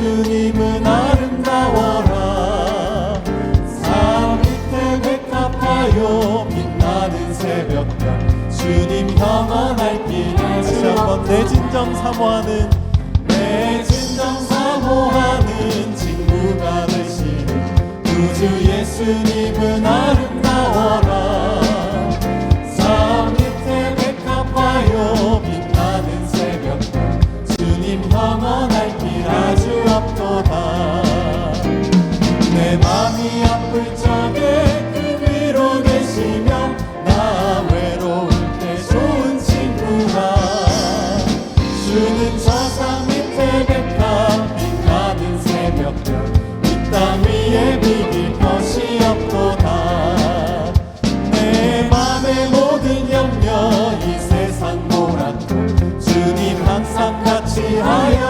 예수님은 아름다워라. 삶 밑에 회답하여 빛나는 새벽별 주님 영원할 길에 다시 한번 내 진정 사모하는 예수님은 하루 You.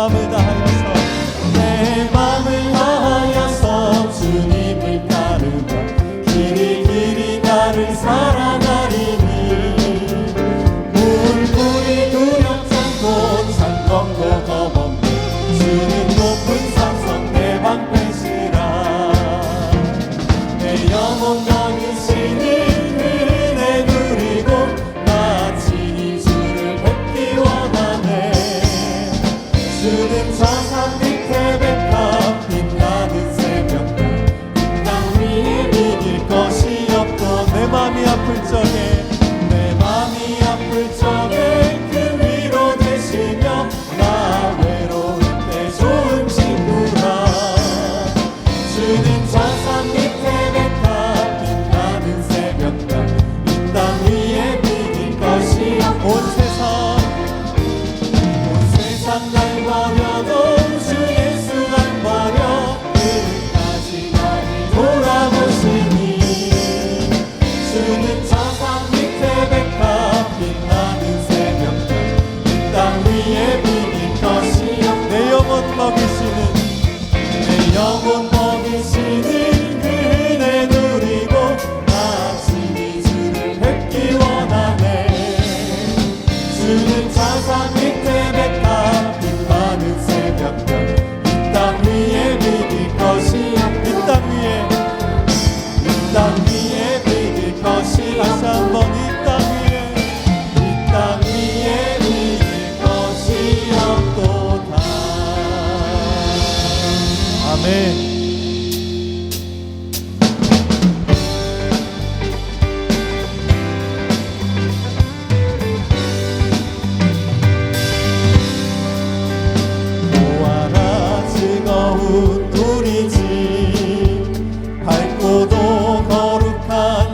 마음을 다하여서 내 마음을 다하여서 주님을 따르며 길이 길이 나를 살아가리니 물불이 두렵지 않고 산검도 겁없네. 주님 높은 산성 내 방패시라. 내 영혼 강이시니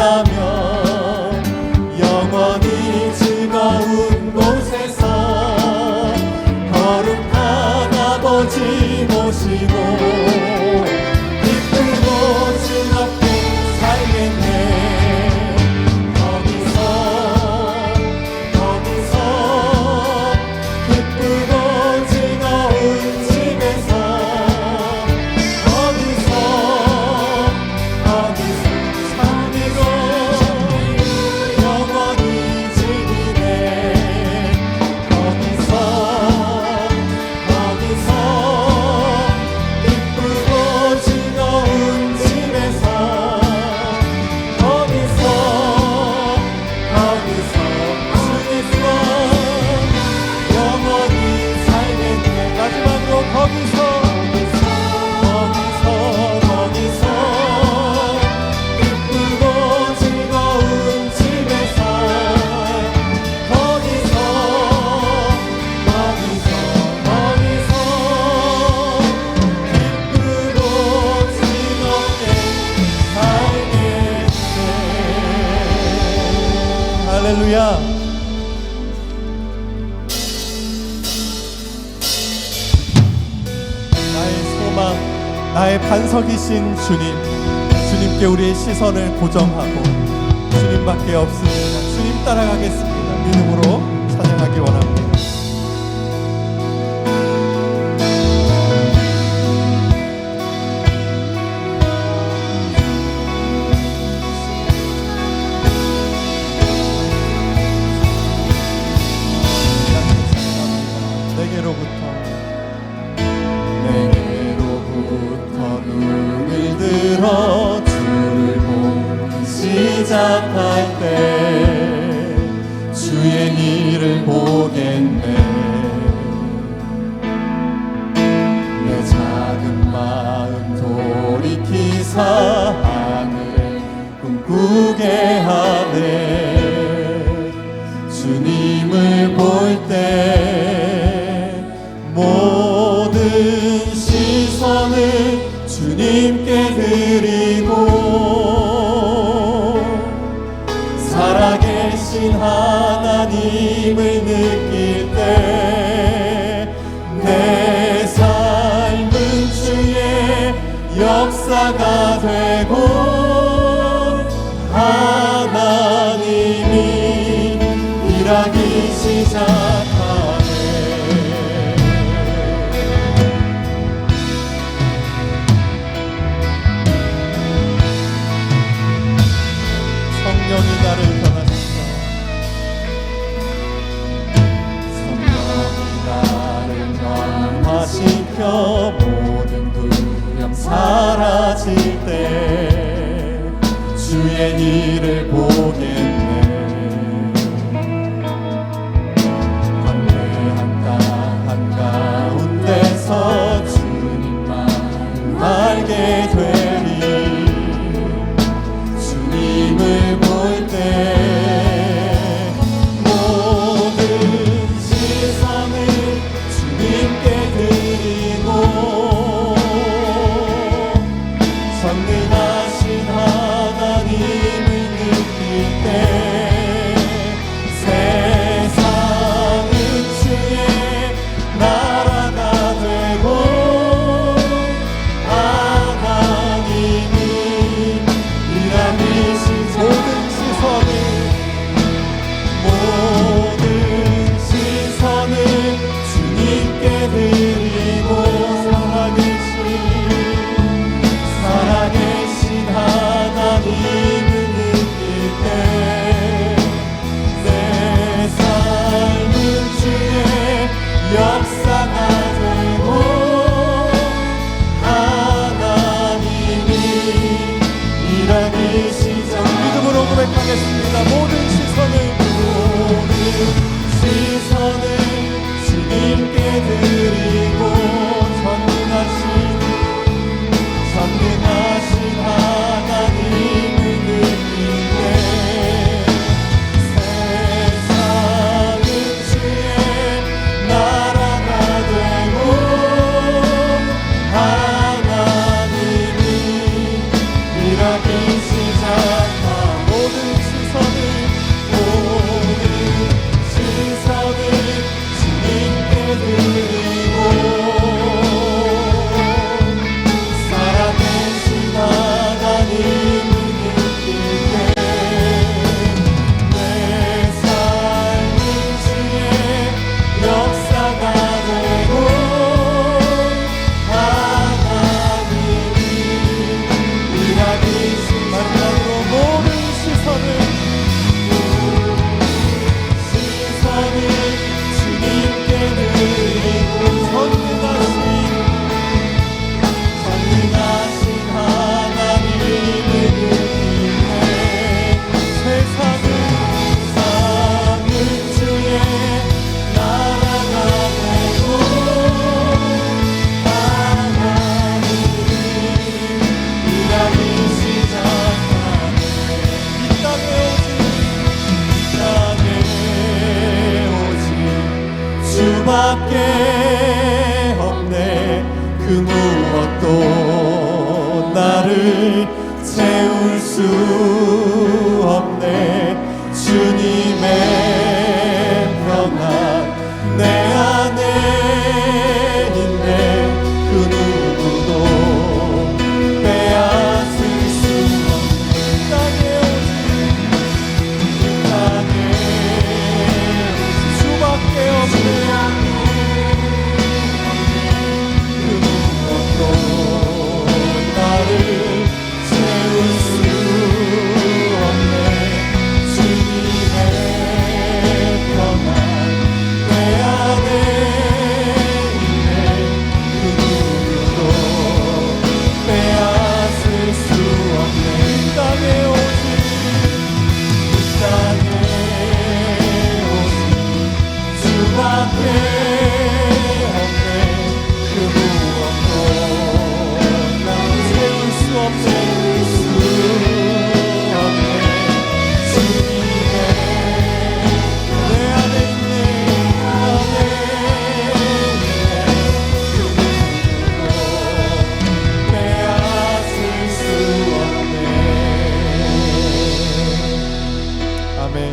na 할렐루야. 나의 소망, 나의 반석이신 주님, 주님께 우리의 시선을 고정하고 주님밖에 없습니다. 주님 따라가겠습니다. 믿음으로 찬양하기 원합니다. 하늘 꿈꾸게 하네. 주님을 볼때 역사가 되고 하나님이 일하기 시작하네. 성령이 나를 변하신다 성령이 나를 변하시켜 나를 채울 수 again.